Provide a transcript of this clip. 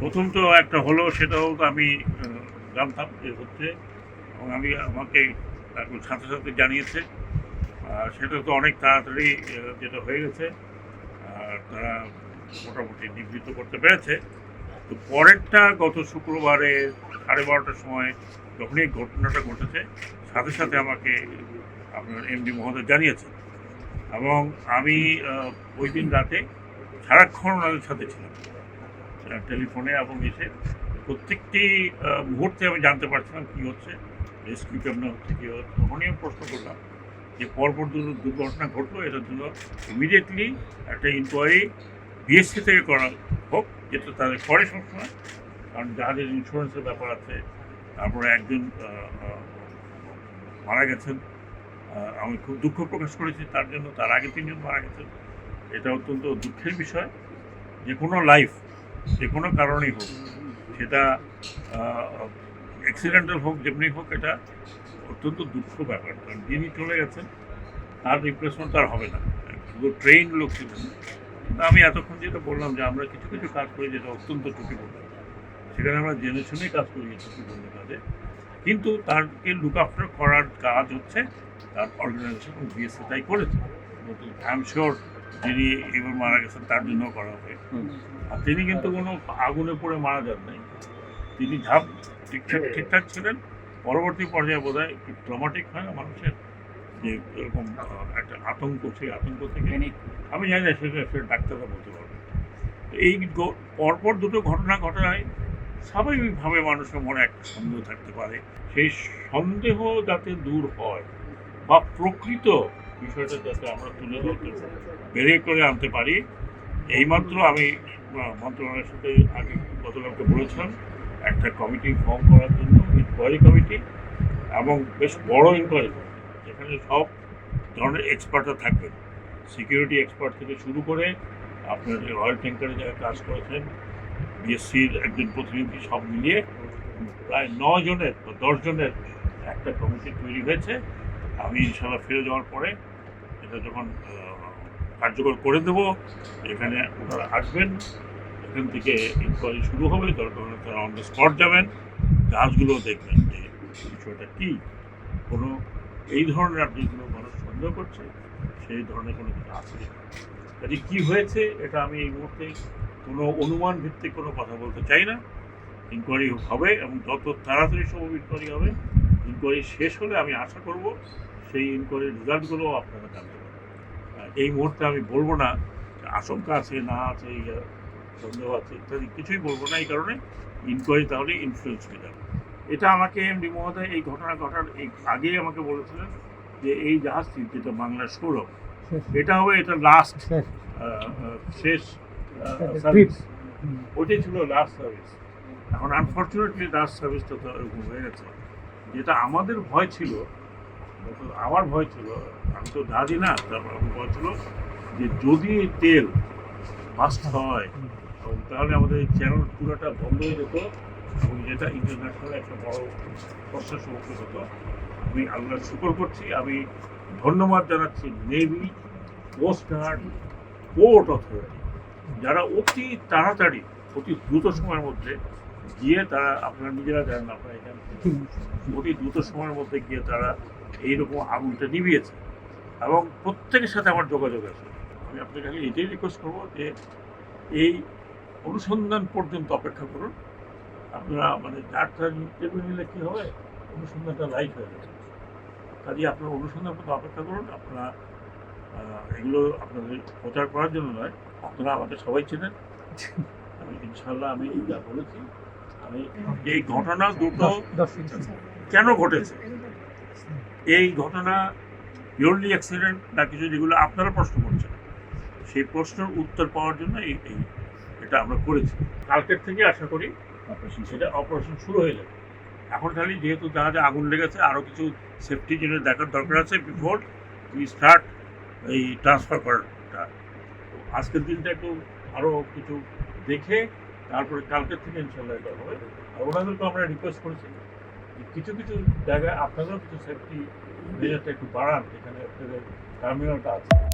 প্রথম তো একটা হলো সেটাও তো আমি জানতাম যে হচ্ছে, এবং আমি আমাকে এখন সাথে সাথে জানিয়েছে। আর সেটা তো অনেক তাড়াতাড়ি যেটা হয়ে গেছে, আর তারা মোটামুটি নিবৃত্ত করতে পেরেছে। তো পরেরটা গত শুক্রবারে সাড়ে বারোটার সময় যখনই ঘটনাটা ঘটেছে, সাথে সাথে আমাকে আপনার এমডি মহোদয় জানিয়েছে। এবং আমি ওই দিন রাতে সারাক্ষণ ওনাদের সাথে ছিলাম। টেলিফোনে এবং এসে প্রত্যেকটি মুহূর্তে আমি জানতে পারছিলাম কী হচ্ছে, রেস্কিউ কেমন হচ্ছে, কী হচ্ছে, তখনই আমি প্রশ্ন করলাম যে পরপর দুর্ঘটনা ঘটলো এটার জন্য ইমিডিয়েটলি একটা ইনকোয়ারি বিএসসি থেকে করা হোক, যেটা তাদের করে সবসময়, কারণ যাদের ইন্স্যুরেন্সের ব্যাপার আছে, তারপরে একজন মারা গেছেন আমি খুব দুঃখ প্রকাশ করেছি, তার জন্য তার আগে তিনজন মারা গেছেন, এটা অত্যন্ত দুঃখের বিষয়, যে কোনো লাইফ যে কোনো কারণেই হোক, সেটা অ্যাক্সিডেন্টাল হোক, যেমনি হোক, এটা অত্যন্ত দুঃখ ব্যাপার। কারণ যিনি চলে গেছেন, তার রিপ্লেসমেন্ট তার হবে না। শুধু ট্রেন লোক ছিলেন। কিন্তু আমি এতক্ষণ যেটা বললাম যে, আমরা কিছু কিছু কাজ করি যেটা অত্যন্ত ঝুঁকিপূর্ণ। সেখানে আমরা জেনে শুনেই কাজ করি ঝুঁকিপূর্ণ কাজে। কিন্তু তারকে লুক আফটার করার কাজ হচ্ছে, তার অর্গানাইজেশন বিএসসি তাই করেছে। আই এম শিওর যিনি এবার মারা গেছেন তার জন্য করা হবে আর তিনি কিন্তু কোনো আগুনে পড়ে মারা যান নাই। তিনি ঝাপ ঠিকঠাক ঠিকঠাক ছিলেন পরবর্তী পর্যায়ে বোধ হয় একটু ট্রমাটিক হয় না মানুষের যে এরকম একটা আতঙ্ক সেই আতঙ্ক থেকে আমি জানি না সেটা সে ডাক্তাররা বলতে পারবে। তো এই পরপর দুটো ঘটনা ঘটায় স্বাভাবিকভাবে মানুষের মনে একটা সন্দেহ থাকতে পারে। সেই সন্দেহ যাতে দূর হয় বা প্রকৃত বিষয়টা যাতে আমরা তুলে ধরতে বেড়ে করে আনতে পারি, এইমাত্র আমি মন্ত্রণালয়ের সাথে আগে গতকালকে বলেছিলাম, একটা কমিটি ফর্ম করার জন্য ইনকোয়ারি কমিটি এবং বেশ বড় ইনকোয়ারি যেখানে সব ধরনের এক্সপার্টরা থাকবেন। সিকিউরিটি এক্সপার্ট থেকে শুরু করে আপনার যে রয়্যাল ট্যাঙ্কারে যারা কাজ করেছেন বিএসসির একজন প্রতিনিধি সব মিলিয়ে প্রায় নয় জনের বা দশ জনের একটা কমিটি তৈরি হয়েছে। আমি ইনশাল্লাহ ফিরে যাওয়ার পরে এটা যখন কার্যকর করে দেব, এখানে ওনারা আসবেন। এখান থেকে ইনকোয়ারি শুরু হবে দরকার হলে তারা অন দ্য স্পট যাবেন কাজগুলো দেখবেন যে বিষয়টা কী। কোনো, এই ধরনের আপনি কোনো মানুষ সন্দেহ করছে, সেই ধরনের কোনো কিছু আছে কাজে কী হয়েছে, এটা আমি এই মুহূর্তে কোনো অনুমান ভিত্তিক কোনো কথা বলতে চাই না। ইনকোয়ারি হবে এবং যত তাড়াতাড়ি সম্ভব ইনকোয়ারি হবে ইনকোয়ারি শেষ হলে আমি আশা করব, সেই ইনকোয়ারির রেজাল্টগুলো আপনারা জানতে এই মুহূর্তে আমি বলব না আশঙ্কা আছে না আছে সন্দেহ আছে ইত্যাদি কিছুই বলব না এই কারণে ইনকোয়ারি তাহলে ইনফ্লুয়েন্স হয়ে যাবে। এটা আমাকে এমডি মহোদয় এই ঘটনা ঘটার এই আগেই আমাকে বলেছিলেন যে এই জাহাজটি যেটা বাংলার সৌরভ। এটা হবে এটা লাস্ট শেষ। শেষ সার্ভিস ওইটাই ছিল লাস্ট সার্ভিস এখন আনফর্চুনেটলি লাস্ট সার্ভিসটা তো এরকম হয়ে গেছে। যেটা আমাদের ভয় ছিল আমার ভয় ছিল। আমি তো জানি না তারপর আমার ভয় ছিল যে যদি তেল বাস্ট হয় তাহলে আমাদের চ্যানেল পুরোটা বন্ধ হয়ে যেত এবং যেটা ইন্টারন্যাশনাল একটা বড় প্রশ্নের সম্মুখীন হতো আমি আল্লাহর শুকর করছি আমি ধন্যবাদ জানাচ্ছি navy coast guard port authority যারা অতি তাড়াতাড়ি অতি দ্রুত সময়ের মধ্যে গিয়ে তারা আপনারা নিজেরা জানেন আপনারা এখানে অতি দ্রুত সময়ের মধ্যে গিয়ে তারা এইরকম আগুনটা নিভিয়েছে। এবং প্রত্যেকের সাথে আমার যোগাযোগ আছে। আমি আপনাকে খালি এটাই রিকোয়েস্ট করব যে এই অনুসন্ধান পর্যন্ত অপেক্ষা করুন। আপনারা মানে যার তার ইন্টারভিউ নিলে কী হবে অনুসন্ধানটা লাইট হয়ে যাবে। কাজে আপনারা অনুসন্ধান পর্যন্ত অপেক্ষা করুন। আপনারা এগুলো আপনাদের প্রচার করার জন্য নয় আপনারা আমাদের সবাই চেনেন। আমি ইনশাল্লাহ আমি যা বলেছি আমি এই ঘটনা দুটো। কেন ঘটেছে? এই ঘটনা পিওরলি অ্যাক্সিডেন্ট না কিছু যেগুলো আপনারা প্রশ্ন করছেন, সেই প্রশ্নের উত্তর পাওয়ার জন্য এই এই এটা আমরা করেছি। কালকের থেকে আশা করি অপারেশন সেটা অপারেশন শুরু হয়ে যাবে। এখন খালি যেহেতু জাহাজে আগুন লেগেছে আরও কিছু সেফটি জিনিস দেখার দরকার আছে বিফোর উই স্টার্ট এই ট্রান্সফার করাটা। আজকের দিনটা একটু আরও কিছু দেখে, তারপরে কালকের থেকে ইনশাল্লাহ এটা হবে। আর ওনাদেরকে আমরা রিকোয়েস্ট করেছি। কিছু কিছু জায়গায় আপনাদেরও কিছু সেফটি মেজারটা একটু বাড়ান যেখানে আপনাদের টার্মিনালটা আছে।